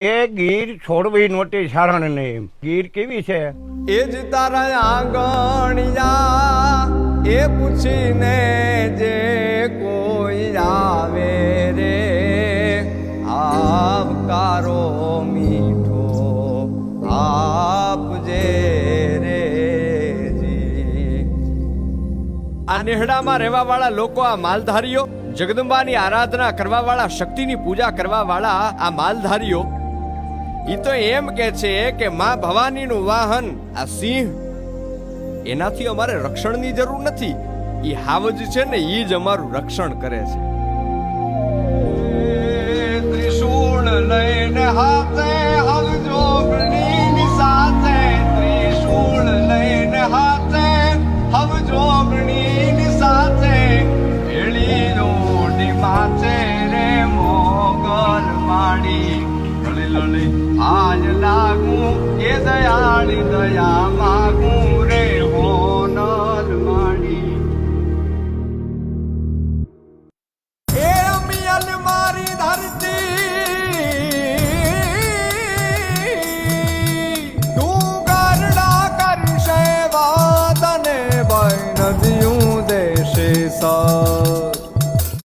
એ ગીર છોડવી નોટી સારણ ને ગીર કેવી છે? એ જ તારા આંગણિયા, એ પૂછીને જે કોઈ આવે રે. આવકારો મીઠો આપજે રે આ નેહડામાં રહેવા વાળા લોકો, આ માલધારીઓ, જગદંબાની આરાધના કરવાવાળા, શક્તિની પૂજા કરવાવાળા આ માલધારીઓ ઈ તો એમ કે છે કે માં ભવાનીનું વાહન, આ સિંહ, એનાથી અમારે રક્ષણની જરૂર નથી. ઈ હાવજ છે ને ઈ જ અમારું રક્ષણ કરે છે. ત્રિશૂળ લઈને હાથે હવજોગણીની સાથે ત્રિશૂળ લઈને હાથે હવજોગણીની સાથે ભેળી રોડી માથે રે મોગલ માડી. આજ લાગું એ દયાળી દયા માગું રે હોનલ માણી એ મિયન મારી ધરતી તું ગરડા કરશે વાદને બન દિયું દેશે સા